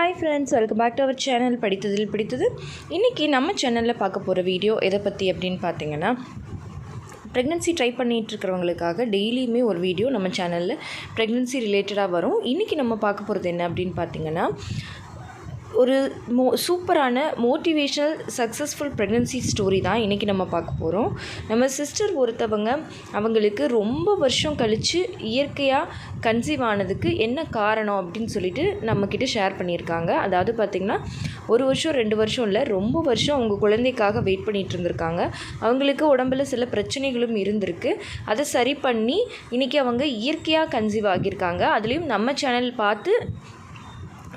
Hi friends welcome back to our channel படித்ததில் பிடித்தது. இன்றைக்கி நம்ம சேனலில் பார்க்க போகிற வீடியோ எதை பற்றி அப்படின்னு பார்த்தீங்கன்னா ப்ரெக்னென்சி ட்ரை பண்ணிட்டு இருக்கிறவங்களுக்காக டெய்லியுமே ஒரு வீடியோ நம்ம சேனலில் ப்ரெக்னென்சி ரிலேட்டடாக வரும். இன்றைக்கி நம்ம பார்க்க போகிறது என்ன அப்படின்னு பார்த்தீங்கன்னா ஒரு மோ சூப்பரான மோட்டிவேஷ்னல் சக்ஸஸ்ஃபுல் ப்ரெக்னென்சி ஸ்டோரி தான் இன்றைக்கி நம்ம பார்க்க போகிறோம் நம்ம சிஸ்டர் ஒருத்தவங்க அவங்களுக்கு ரொம்ப வருஷம் கழித்து இயற்கையாக கன்சீவ் ஆனதுக்கு என்ன காரணம் அப்படின்னு சொல்லிட்டு நம்மக்கிட்ட ஷேர் பண்ணியிருக்காங்க. அதாவது பார்த்திங்கன்னா ஒரு வருஷம் ரெண்டு வருஷம் இல்லை ரொம்ப வருஷம் அவங்க குழந்தைக்காக வெயிட் பண்ணிகிட்டு இருந்திருக்காங்க. அவங்களுக்கு உடம்புல சில பிரச்சனைகளும் இருந்திருக்கு. அதை சரி பண்ணி இன்றைக்கி அவங்க இயற்கையாக கன்சீவ் ஆகியிருக்காங்க. அதுலேயும் நம்ம சேனல் பார்த்து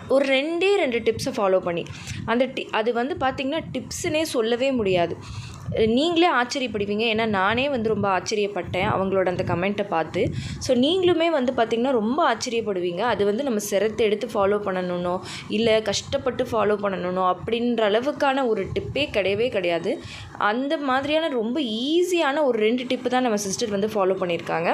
ஒரு ரெண்டே ரெண்டு டிப்ஸை ஃபாலோ பண்ணி. அந்த டி அது வந்து பார்த்திங்கன்னா டிப்ஸுனே சொல்லவே முடியாது. நீங்களே ஆச்சரியப்படுவீங்க. ஏன்னா நானே வந்து ரொம்ப ஆச்சரியப்பட்டேன் அவங்களோட அந்த கமெண்ட்டை பார்த்து. ஸோ நீங்களுமே வந்து பார்த்திங்கன்னா ரொம்ப ஆச்சரியப்படுவீங்க. அது வந்து நம்ம சிரத்தை எடுத்து ஃபாலோ பண்ணணுன்னோ இல்லை கஷ்டப்பட்டு ஃபாலோ பண்ணணுன்னோ அப்படின்ற அளவுக்கான ஒரு டிப்பே கிடையவே கிடையாது. அந்த மாதிரியான ரொம்ப ஈஸியான ஒரு ரெண்டு டிப்பு தான் நம்ம சிஸ்டர் வந்து ஃபாலோ பண்ணியிருக்காங்க.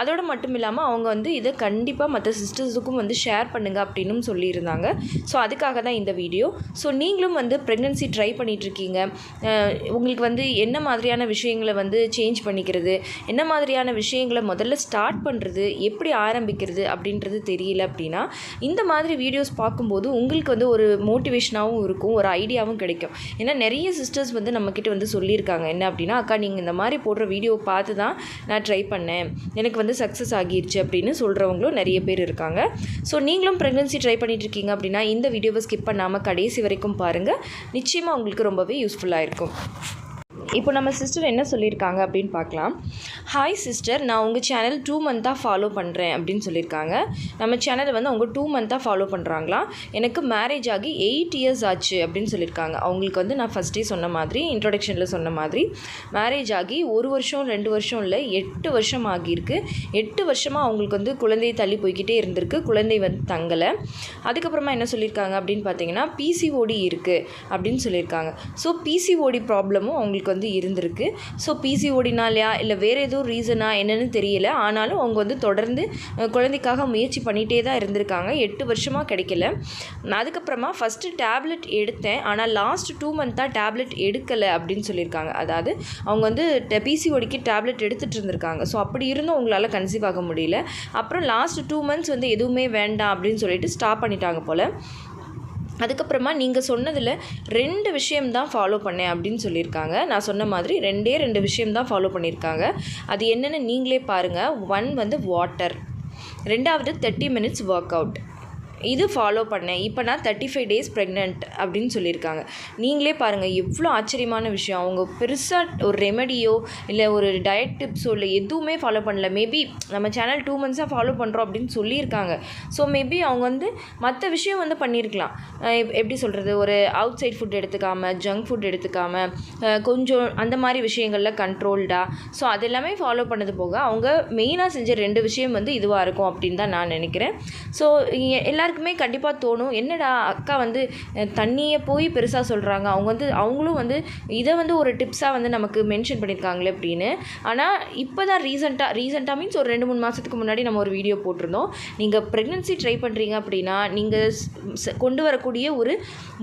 அதோடு மட்டும் இல்லாமல் அவங்க வந்து இதை கண்டிப்பாக மற்ற சிஸ்டர்ஸுக்கும் வந்து ஷேர் பண்ணுங்கள் அப்படின்னும் சொல்லியிருந்தாங்க. ஸோ அதுக்காக தான் இந்த வீடியோ ஸோ நீங்களும் வந்து ப்ரெக்னென்சி ட்ரை பண்ணிகிட்ருக்கீங்க உங்களுக்கு வந்து என்ன மாதிரியான விஷயங்களை வந்து சேஞ்ச் பண்ணிக்கிறது? என்ன மாதிரியான விஷயங்களை முதல்ல ஸ்டார்ட் பண்ணுறது எப்படி ஆரம்பிக்கிறது? அப்படின்றது தெரியல அப்படின்னா இந்த மாதிரி வீடியோஸ் பார்க்கும்போது உங்களுக்கு வந்து ஒரு மோட்டிவேஷனாகவும் இருக்கும் ஒரு ஐடியாவும் கிடைக்கும். ஏன்னா நிறைய சிஸ்டர்ஸ் வந்து நம்மக்கிட்ட வந்து சொல்லியிருக்காங்க. என்ன அப்படின்னா அக்கா நீங்கள் இந்த மாதிரி போடுற வீடியோ பார்த்து தான் நான் ட்ரை பண்ணேன். எனக்கு வந்து சக்ஸஸ் ஆகிருச்சு அப்படின்னு சொல்கிறவங்களும் நிறைய பேர் இருக்காங்க. ஸோ நீங்களும் ப்ரெக்னன்சி ட்ரை பண்ணிட்டு இருக்கீங்க அப்படின்னா இந்த வீடியோவை ஸ்கிப் பண்ணாமல் கடைசி வரைக்கும் பாருங்கள் நிச்சயமாக உங்களுக்கு ரொம்பவே யூஸ்ஃபுல்லாக இருக்கும். இப்போ நம்ம சிஸ்டர் என்ன சொல்லியிருக்காங்க அப்படின்னு பார்க்கலாம். ஹாய் சிஸ்டர் நான் உங்கள் சேனல் டூ மந்த்தாக ஃபாலோ பண்ணுறேன் அப்படின்னு சொல்லியிருக்காங்க. நம்ம சேனலை வந்து அவங்க டூ மந்த்தாக ஃபாலோ பண்ணுறாங்களா எனக்கு மேரேஜ் ஆகி எயிட் இயர்ஸ் ஆச்சு அப்படின்னு சொல்லியிருக்காங்க. அவங்களுக்கு வந்து நான் ஃபஸ்ட்டே சொன்ன மாதிரி இன்ட்ரொடக்ஷனில் சொன்ன மாதிரி மேரேஜ் ஆகி ஒரு வருஷம் ரெண்டு வருஷம் இல்லை எட்டு வருஷம் ஆகியிருக்கு. எட்டு வருஷமாக அவங்களுக்கு வந்து குழந்தையை தள்ளி போய்கிட்டே இருந்திருக்கு. குழந்தை வந்து தங்கலை. அதுக்கப்புறமா என்ன சொல்லியிருக்காங்க அப்படின்னு பார்த்தீங்கன்னா பிசிஓடி இருக்குது அப்படின்னு சொல்லியிருக்காங்க. ஸோ பிசிஓடி ப்ராப்ளமும் அவங்களுக்கு வந்து இருந்திருக்கு. ஸோ பிசிஓடினாலையா இல்லை வேறு ஏதோ ரீசனா என்னென்னு தெரியல. ஆனாலும் அவங்க வந்து தொடர்ந்து குழந்தைக்காக முயற்சி பண்ணிகிட்டே தான் இருந்திருக்காங்க. எட்டு வருஷமாக கிடைக்கல. அதுக்கப்புறமா ஃபஸ்ட்டு டேப்லெட் எடுத்தேன். ஆனால் லாஸ்ட் டூ மந்த்தாக டேப்லெட் எடுக்கலை அப்படின்னு சொல்லியிருக்காங்க. அதாவது அவங்க வந்து பிசிஓடிக்கு டேப்லெட் எடுத்துகிட்டு இருந்திருக்காங்க. ஸோ அப்படி இருந்தும் அவங்களால கன்சீவ் ஆக முடியல. அப்புறம் லாஸ்ட் டூ மந்த்ஸ் வந்து எதுவுமே வேண்டாம் அப்படின்னு சொல்லிட்டு ஸ்டாப் பண்ணிட்டாங்க போல். அதுக்கப்புறமா நீங்கள் சொன்னதில் ரெண்டு விஷயம்தான் ஃபாலோ பண்ணேன் அப்படின்னு சொல்லியிருக்காங்க. நான் சொன்ன மாதிரி ரெண்டே ரெண்டு விஷயம்தான் ஃபாலோ பண்ணியிருக்காங்க. அது என்னென்னு நீங்களே பாருங்கள் ஒன் வந்து வாட்டர் ரெண்டாவது தேர்ட்டி மினிட்ஸ் ஒர்க் அவுட் இது ஃபாலோ பண்ணேன். இப்போ நான் தேர்ட்டி ஃபைவ் டேஸ் ப்ரெக்னென்ட் அப்படின்னு சொல்லியிருக்காங்க. நீங்களே பாருங்கள் எவ்வளோ ஆச்சரியமான விஷயம். அவங்க பெருசாக ஒரு ரெமெடியோ இல்லை ஒரு டயட் டிப்ஸோ இல்லை எதுவுமே ஃபாலோ பண்ணல. மேபி நம்ம சேனல் டூ மந்த்ஸாக ஃபாலோ பண்ணுறோம் அப்படின்னு சொல்லியிருக்காங்க. ஸோ மேபி அவங்க வந்து மற்ற விஷயம் வந்து பண்ணியிருக்கலாம். எப்- எப்படி சொல்கிறது ஒரு அவுட் சைட் ஃபுட் எடுத்துக்காமல் ஜங்க் ஃபுட் எடுத்துக்காமல் கொஞ்சம் அந்த மாதிரி விஷயங்களில் கண்ட்ரோல்டாக ஸோ அது எல்லாமே ஃபாலோ பண்ணது போக அவங்க மெயினாக செஞ்ச ரெண்டு விஷயம் வந்து இதுவாக இருக்கும் அப்படின்னு தான் நான் நினைக்கிறேன். ஸோ எல்லாருக்கும் கண்டிப்பாக தோணும். என்னடா அக்கா வந்து தண்ணியை போய் பெருசாக சொல்கிறாங்க அவங்க வந்து அவங்களும் வந்து இதை வந்து ஒரு டிப்ஸாக வந்து நமக்கு மென்ஷன் பண்ணியிருக்காங்களே அப்படின்னு. ஆனால் இப்போ தான் ரீசெண்டாக ரீசெண்டாக மீன்ஸ் ஒரு ரெண்டு மூணு மாதத்துக்கு முன்னாடி நம்ம ஒரு வீடியோ போட்டிருந்தோம். நீங்கள் ப்ரெக்னென்சி ட்ரை பண்ணுறீங்க அப்படின்னா நீங்கள் கொண்டு வரக்கூடிய ஒரு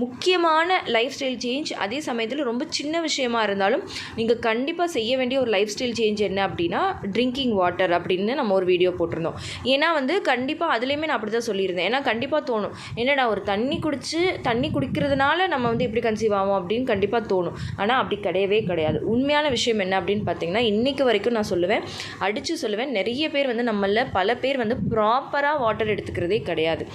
முக்கியமான லைஃப் ஸ்டைல் சேஞ்ச் அதே சமயத்தில் ரொம்ப சின்ன விஷயமா இருந்தாலும் நீங்கள் கண்டிப்பாக செய்ய வேண்டிய ஒரு லைஃப் ஸ்டைல் சேஞ்ச் என்ன அப்படின்னா ட்ரிங்கிங் வாட்டர் அப்படின்னு நம்ம ஒரு வீடியோ போட்டிருந்தோம். ஏன்னா வந்து கண்டிப்பாக அதுலேயுமே நான் அப்படி தான் சொல்லியிருந்தேன். ஏன்னா கண்டிப்பாக தோணும். என்னடா ஒரு தண்ணி குடித்து தண்ணி குடிக்கிறதுனால நம்ம வந்து எப்படி கன்சீவ் ஆகும் அப்படின்னு கண்டிப்பாக தோணும். ஆனால் அப்படி கிடையவே கிடையாது. உண்மையான விஷயம் என்ன அப்படின்னு பார்த்தீங்கன்னா இன்றைக்கு வரைக்கும் நான் சொல்லுவேன் அடித்து சொல்லுவேன் நிறைய பேர் வந்து நம்மள பல பேர் வந்து ப்ராப்பராக வாட்டர் எடுத்துக்கிறதே கிடையாது.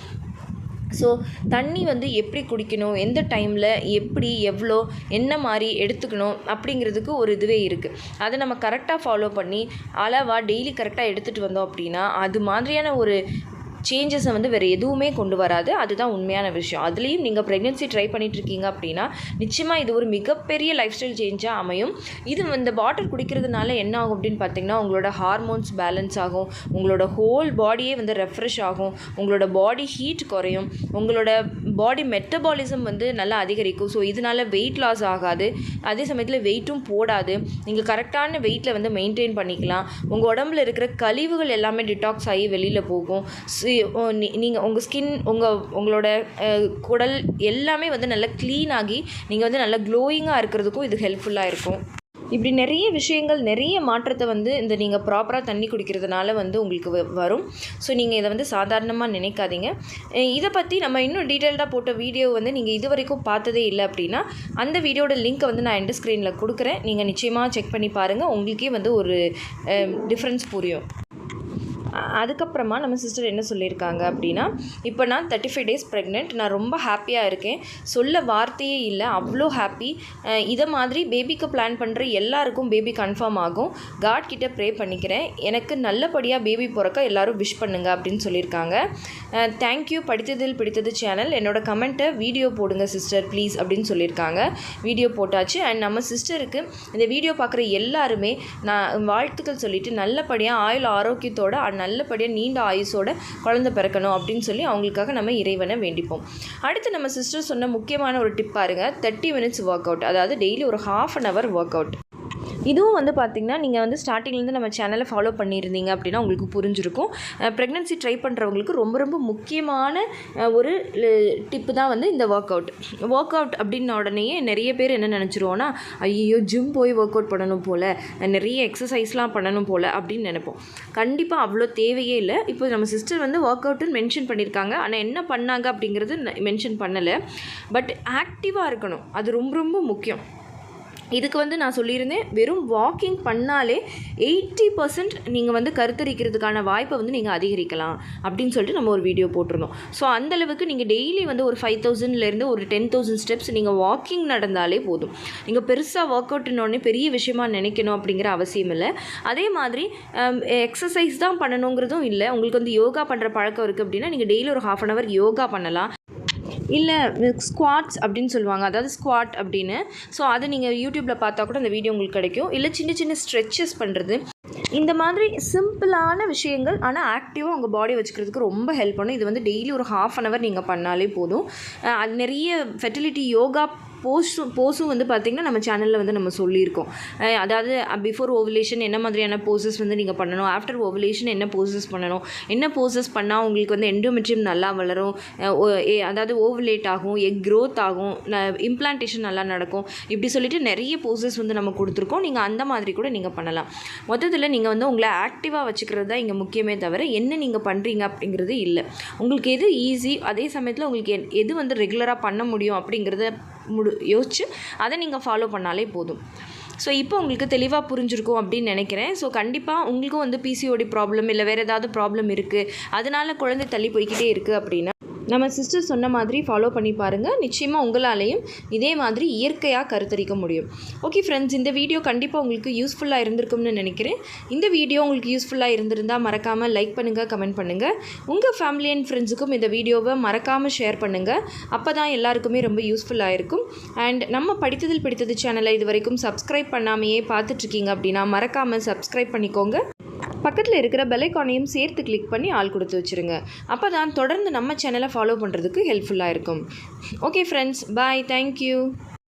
ஸோ தண்ணி வந்து எப்படி குடிக்கணும் எந்த டைமில் எப்படி எவ்வளோ என்ன மாதிரி எடுத்துக்கணும் அப்படிங்கிறதுக்கு ஒரு இதுவே இருக்குது அதை நம்ம கரெக்டாக ஃபாலோ பண்ணி அளவாக டெய்லி கரெக்டாக எடுத்துகிட்டு வந்தோம் அப்படின்னா அது மாதிரியான ஒரு சேஞ்சஸை வந்து வேறு எதுவுமே கொண்டு வராது. அதுதான் உண்மையான விஷயம். அதுலேயும் நீங்கள் ப்ரெக்னென்சி ட்ரை பண்ணிகிட்ருக்கீங்க இருக்கீங்க அப்படின்னா நிச்சயமாக இது ஒரு மிகப்பெரிய லைஃப் ஸ்டைல் சேஞ்சாக அமையும். இது இந்த வாட்டர் குடிக்கிறதுனால என்ன ஆகும் அப்படின்னு பார்த்தீங்கன்னா உங்களோட ஹார்மோன்ஸ் பேலன்ஸ் ஆகும். உங்களோட ஹோல் பாடியே வந்து ரெஃப்ரெஷ் ஆகும். உங்களோட பாடி ஹீட் குறையும். உங்களோட பாடி மெட்டபாலிசம் வந்து நல்லா அதிகரிக்கும். ஸோ இதனால வெயிட் லாஸ் ஆகாது. அதே சமயத்தில் வெயிட்டும் போடாது. நீங்கள் கரெக்டான வெயிட்டில் வந்து மெயின்டைன் பண்ணிக்கலாம். உங்கள் உடம்புல இருக்கிற கழிவுகள் எல்லாமே டிடாக்ஸ் ஆகி வெளியில் போகும். ஸோ நீங்கள் உங்கள் ஸ்கின் உங்கள் உங்களோட குடல் எல்லாமே வந்து நல்லா க்ளீன் ஆகி நீங்கள் வந்து நல்லா க்ளோயிங்காக இருக்கிறதுக்கும் இது ஹெல்ப்ஃபுல்லாக இருக்கும். இப்படி நிறைய விஷயங்கள் நிறைய மாற்றத்தை வந்து இந்த நீங்கள் ப்ராப்பராக தண்ணி குடிக்கிறதுனால வந்து உங்களுக்கு வ- வரும். ஸோ நீங்கள் இதை வந்து சாதாரணமாக நினைக்காதீங்க. இதை பற்றி நம்ம இன்னும் டீட்டெயில்டாக போட்ட வீடியோ வந்து நீங்கள் இது வரைக்கும் பார்த்ததே இல்லை அப்படின்னா அந்த வீடியோட லிங்க்கை வந்து நான் எண்ட் ஸ்க்ரீனில் கொடுக்குறேன். நீங்கள் நிச்சயமாக செக் பண்ணி பாருங்கள் உங்களுக்கே வந்து ஒரு டிஃப்ரென்ஸ் புரியும். அதுக்கப்புறமா நம்ம சிஸ்டர் என்ன சொல்லியிருக்காங்க அப்படின்னா இப்போ நான் தேர்ட்டி ஃபைவ் டேஸ் ப்ரெக்னென்ட் நான் ரொம்ப ஹாப்பியாக இருக்கேன். சொல்ல வார்த்தையே இல்லை அவ்வளோ ஹாப்பி இதை மாதிரி பேபிக்கு பிளான் பண்ணுற எல்லாருக்கும் பேபி கன்ஃபார்ம் ஆகும். காட் கிட்ட ப்ரே பண்ணிக்கிறேன். எனக்கு நல்லபடியாக பேபி பிறக்க எல்லோரும் விஷ் பண்ணுங்க அப்படின்னு சொல்லியிருக்காங்க. தேங்க்யூ படித்ததில் பிடித்தது சேனல் என்னோட கமெண்ட்டை வீடியோ போடுங்க சிஸ்டர் ப்ளீஸ் அப்படின்னு சொல்லியிருக்காங்க. வீடியோ போட்டாச்சு. அண்ட் நம்ம சிஸ்டருக்கு இந்த வீடியோ பார்க்குற எல்லாருமே நான் வாழ்த்துக்கள் சொல்லிட்டு நல்லபடியாக ஆயுள் ஆரோக்கியத்தோட நல்லபடியாக நீண்ட ஆயுசோட குழந்தை பிறக்கணும் அப்படின்னு சொல்லி அவங்களுக்காக நம்ம இறைவனை வேண்டிப்போம். அடுத்து நம்ம சிஸ்டர் சொன்ன முக்கியமான ஒரு டிப் பாருங்கள் தேர்ட்டி மினிட்ஸ் ஒர்க் அவுட் அதாவது டெய்லி ஒரு half an hour work out இதுவும் வந்து பார்த்திங்கன்னா நீங்கள் வந்து ஸ்டார்டிங்லேருந்து நம்ம சேனலை ஃபாலோ பண்ணியிருந்தீங்க அப்படின்னா உங்களுக்கு புரிஞ்சிருக்கும். ப்ரெக்னென்சி ட்ரை பண்ணுறவங்களுக்கு ரொம்ப ரொம்ப முக்கியமான ஒரு டிப்பு தான் வந்து இந்த ஒர்க் அவுட் ஒர்க் அவுட் அப்படின்ன உடனேயே நிறைய பேர் என்ன நினச்சிருவோன்னா ஐயோ ஜிம் போய் ஒர்க் அவுட் பண்ணணும் போல் நிறைய எக்ஸசைஸ்லாம் பண்ணணும் போல் அப்படின்னு நினைப்போம். கண்டிப்பாக அவ்வளோ தேவையே இல்லை. இப்போ நம்ம சிஸ்டர் வந்து ஒர்க் அவுட்டுன்னு மென்ஷன் பண்ணியிருக்காங்க. ஆனால் என்ன பண்ணாங்க அப்படிங்கிறது மென்ஷன் பண்ணலை. பட் ஆக்டிவாக இருக்கணும். அது ரொம்ப ரொம்ப முக்கியம். இதுக்கு வந்து நான் சொல்லியிருந்தேன் வெறும் வாக்கிங் பண்ணாலே எயிட்டி பர்சன்ட் நீங்கள் வந்து கருத்தரிக்கிறதுக்கான வாய்ப்பை வந்து நீங்கள் அதிகரிக்கலாம் அப்படின்னு சொல்லிட்டு நம்ம ஒரு வீடியோ போட்டிருந்தோம். ஸோ அந்தளவுக்கு நீங்கள் டெய்லி வந்து ஒரு ஃபைவ் தௌசண்ட்லேருந்து ஒரு டென் தௌசண்ட் ஸ்டெப்ஸ் நீங்கள் வாக்கிங் நடந்தாலே போதும். நீங்கள் பெருசாக ஒர்க் அவுட்னோடனே பெரிய விஷயமா நினைக்கணும் அப்படிங்கிற அவசியம் இல்லை. அதே மாதிரி எக்ஸசைஸ் தான் பண்ணணுங்கிறதும் இல்லை. உங்களுக்கு வந்து யோகா பண்ணுற பழக்கம் இருக்குது அப்படின்னா நீங்கள் டெய்லி ஒரு ஹாஃப் அன் ஹவர் யோகா பண்ணலாம். இல்லை ஸ்குவாட்ஸ் அப்படின்னு சொல்லுவாங்க. அதாவது ஸ்குவாட் அப்படின்னு. ஸோ அதை நீங்கள் யூடியூப்பில் பார்த்தா கூட அந்த வீடியோ உங்களுக்கு கிடைக்கும். இல்லை சின்ன சின்ன ஸ்ட்ரெச்சஸ் பண்ணுறது இந்த மாதிரி சிம்பிளான விஷயங்கள் ஆனால் ஆக்டிவாக உங்கள் பாடி வச்சுக்கிறதுக்கு ரொம்ப ஹெல்ப் பண்ணும். இது வந்து டெய்லி ஒரு ஹாஃப் அன் ஹவர் நீங்கள் பண்ணாலே போதும். அது நிறைய ஃபெர்டிலிட்டி யோகா போஸ்டும் போஸும் வந்து பார்த்திங்கன்னா நம்ம சேனலில் வந்து நம்ம சொல்லியிருக்கோம். அதாவது பிஃபோர் ஓவலேஷன் என்ன மாதிரியான போசஸ் வந்து நீங்கள் பண்ணணும்? ஆஃப்டர் ஓவலேஷன் என்ன போசஸ் பண்ணணும்? என்ன போசஸ் பண்ணால் உங்களுக்கு வந்து எண்டோமெட்ரியம் நல்லா வளரும்? ஓ- ஏ- அதாவது ஓவலேட் ஆகும் எக் க்ரோத் ஆகும் இம்ப்ளான்டேஷன் நல்லா நடக்கும். இப்படி சொல்லிட்டு நிறைய போசஸ் வந்து நம்ம கொடுத்துருக்கோம். நீங்கள் அந்த மாதிரி கூட நீங்கள் பண்ணலாம். மொத்தத்தில் நீங்கள் வந்து உங்களை ஆக்டிவாக வச்சுக்கிறது தான் இங்கே முக்கியமே தவிர என்ன நீங்கள் பண்ணுறீங்க அப்படிங்கிறது இல்லை. உங்களுக்கு எது ஈஸி அதே சமயத்தில் உங்களுக்கு எது வந்து ரெகுலராக பண்ண முடியும் அப்படிங்கிறத முடு யோசிச்சு அதை நீங்கள் ஃபாலோ பண்ணாலே போதும். ஸோ இப்போ உங்களுக்கு தெளிவாக புரிஞ்சிருக்கும் அப்படின்னு நினைக்கிறேன். ஸோ கண்டிப்பாக உங்களுக்கும் வந்து பிசிஓடி ப்ராப்ளம் இல்லை வேறு ஏதாவது ப்ராப்ளம் இருக்குது அதனால குழந்தை தள்ளி போய்க்கிட்டே இருக்குது அப்படின்னா நம்ம சிஸ்டர் சொன்ன மாதிரி ஃபாலோ பண்ணி பாருங்கள் நிச்சயமாக உங்களாலேயும் இதே மாதிரி இயற்கையாக கருத்தரிக்க முடியும். ஓகே ஃப்ரெண்ட்ஸ் இந்த வீடியோ கண்டிப்பாக உங்களுக்கு யூஸ்ஃபுல்லாக இருந்திருக்கும்னு நினைக்கிறேன். இந்த வீடியோ உங்களுக்கு யூஸ்ஃபுல்லாக இருந்திருந்தால் மறக்காமல் லைக் பண்ணுங்கள் கமெண்ட் பண்ணுங்கள் உங்கள் ஃபேமிலி அண்ட் ஃப்ரெண்ட்ஸுக்கும் இந்த வீடியோவை மறக்காமல் ஷேர் பண்ணுங்கள் அப்போ தான் எல்லாருக்குமே ரொம்ப யூஸ்ஃபுல்லாக இருக்கும். அண்ட் நம்ம படித்ததில் பிடித்தது சேனலை இது வரைக்கும் சப்ஸ்கிரைப் பண்ணாமையே பார்த்துட்ருக்கீங்க அப்படின்னா மறக்காமல் சப்ஸ்கிரைப் பண்ணிக்கோங்க. பக்கத்தில் இருக்கிற பெலைக்கானையும் சேர்த்து கிளிக் பண்ணி ஆள் கொடுத்து வச்சுருங்க. அப்போ தான் தொடர்ந்து நம்ம சேனலை ஃபாலோ பண்ணுறதுக்கு ஹெல்ப்ஃபுல்லாக இருக்கும். Okay friends bye thank you